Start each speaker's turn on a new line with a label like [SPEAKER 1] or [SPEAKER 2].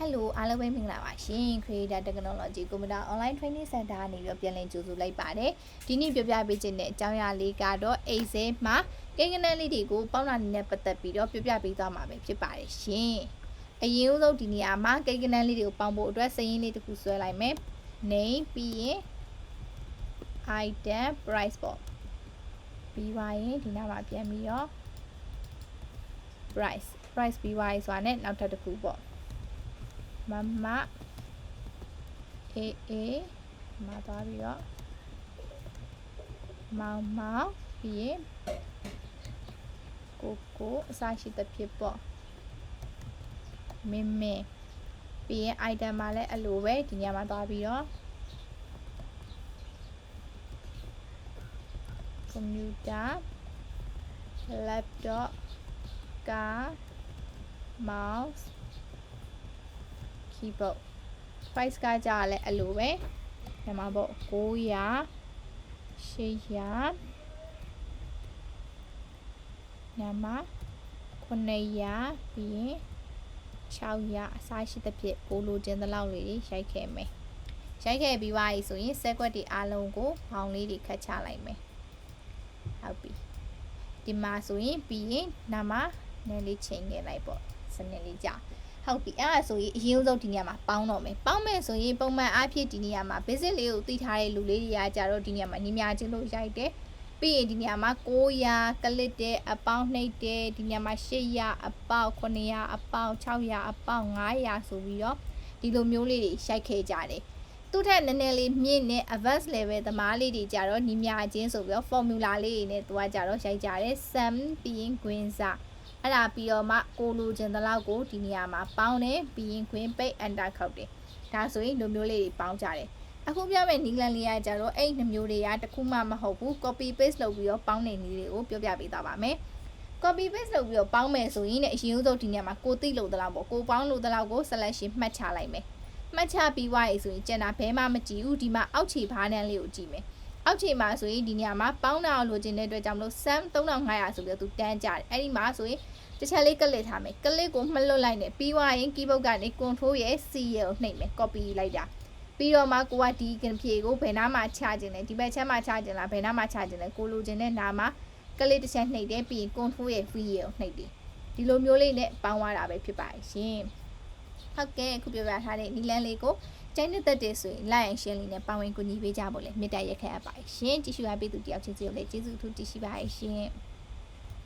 [SPEAKER 1] Hello အားလုံးပဲမင်္ဂလာပါရှင် Creator Technology Computer Online Training Center ကနေပြီးတော့ပြန်လည်ကြိုဆိုလိုက်ပါတယ်ဒီနေ့ပြောပြပေးခြင်းတဲ့အကြောင်းအရာလေးကတော့ Excel မှာကိန်းဂဏန်းလေးတွေကိုပေါင်းတာနည်းနဲ့ပတ်သက်ပြီးတော့ပြောပြပေးသွားမှာပဲဖြစ်ပါတယ်ရှင်အရင်ဦးဆုံးဒီနေရာမှာကိန်းဂဏန်းလေးတွေကိုပေါင်းဖို့အတွက်စာရင်းလေးတစ်ခုဆွဲလိုက်မယ် name ပြီးရင် item price ပေါ့ပြီးပါရင်ဒီနားမှာပြန်ပြီးတော့ price price ပြီးပါရင်ဆိုတာနဲ့နောက်ထပ်တစ်ခုပေါ့ မမအေးအေးမသွားပြီးတော့မောင်မောင်ပြီးရင်ကိုကိုအစရှိသဖြင့်ပေါ့မင်းမင်းပြီးရင် item မှာလည်းအလိုပဲဒီညမှာသွားပြီးတော့ computer laptop car mouse keyboard price ကကြာလဲအလိုပဲဒီမှာပေါ့900 800ညမှာ900ပြီးရင်600အစားရှိသဖြင့်ကိုလိုချင်သလောက်လေးတွေရိုက်ခဲ့မယ်ရိုက်ခဲ့ပြီးသွားပြီဆိုရင်စက်ကွက်တွေအားလုံးကိုဘောင်လေးတွေခတ်ချလိုက်မယ်ဟုတ်ပြီဒီမှာဆိုရင်ပြီးရင်နာမနယ်လေးချိန်ခဲ့လိုက်ပေါ့စနစ်လေးကြာ ဟုတ်ပြီအဲ့ဒါဆိုရင်အရင်ဆုံးဒီနေရာမှာပေါင်းတော့မယ်ပေါင်းမယ်ဆိုရင်ပုံမှန်အားဖြင့်ဒီနေရာမှာ basic လေးကိုသိထားတဲ့လူလေးတွေကကြတော့ဒီနေရာမှာညီများချင်းလို့ရိုက်တယ်ပြီးရင်ဒီနေရာမှာ900ကလစ်တဲ့အပေါင်းနှိပ်တဲ့ဒီနေရာမှာ800အပေါက်900အပေါက်600အပေါက်900ဆိုပြီးတော့ဒီလိုမျိုးလေးတွေရိုက်ခဲ့ကြတယ်သူ့ထက်နည်းနည်းလေးမြင့်တဲ့ advanced level သမားလေးတွေကြတော့ညီမြချင်းဆိုပြီးတော့ formula လေးတွေနဲ့သူကကြတော့ရိုက်ကြတယ် sum ပြီးရင် gwinza အဲ့ဒါပြီးတော့မှကိုလိုချင်တဲ့လောက်ကိုဒီနေရာမှာပေါင်းတယ်ပြီးရင် gwin ပိတ် enter ခောက်တယ်ဒါဆိုရင်လိုမျိုးလေးတွေပေါင်းကြတယ်အခုပြမယ့်နီလန်လေးကကြတော့အဲ့နှမျိုးတွေကတခုမှမဟုတ်ဘူး copy paste လုပ်ပြီးတော့ပေါင်းတဲ့နည်းလေးကိုပြောပြပေးသွားပါမယ် copy paste လုပ်ပြီးတော့ပေါင်းမယ်ဆိုရင်လည်းအရင်ဆုံးဒီနေရာမှာကိုသိလို့တလောက်ပေါ့ကိုပေါင်းလို့တလောက်ကို selection မှတ်ချလိုက်မယ်မှတ်ချပြီးွားရေဆိုရင်ကျန်တာဘဲမှမကြည့်ဘူးဒီမှာအောက်ခြေဘားနန်းလေးကိုကြည့်မယ် အောက်ခြေမှာဆိုရင်ဒီနေရာမှာပေါင်းတာကိုလိုချင်တဲ့အတွက်ကြောင့်မလို့ sum 3500ဆိုပြီးတော့သူတန်းကြတယ်အဲ့ဒီမှာဆိုရင်တစ်ချက်လေးကလစ်ထားမယ်ကလစ်ကိုမှတ်လွတ်လိုက်နေပြီးွားရင် keyboard ကနေ control ရဲ့ C ရဲ့ကိုနှိပ်မယ် copy လိုက်တာပြီးတော့မှကိုကဒီကင်ဖြေကိုဘယ်နားမှာချခြင်းလဲဒီဘက်ချက်မှာချခြင်းလားဘယ်နားမှာချခြင်းလဲကိုလိုချင်တဲ့နားမှာကလစ်တစ်ချက်နှိပ်တယ်ပြီးရင် control ရဲ့ V ရဲ့ကိုနှိပ်တယ်ဒီလိုမျိုးလေးနဲ့ပေါင်းသွားတာပဲဖြစ်ပါရှင် ဟုတ်ကဲ့အခုပြောပြထားတဲ့နီလန်းလေးကိုကျိုင်းတဲ့သက်တဲ့ဆိုရင် like and share လေးနဲ့ပါဝင်ကူညီပေးကြဖို့လေမေတ္တာရက်ခဲ့အပ်ပါရှင်ကြည့်ရှုအားပေးသူတယောက်ချင်းစီကိုလည်းကျေးဇူးအထူးတင်ရှိပါရှင်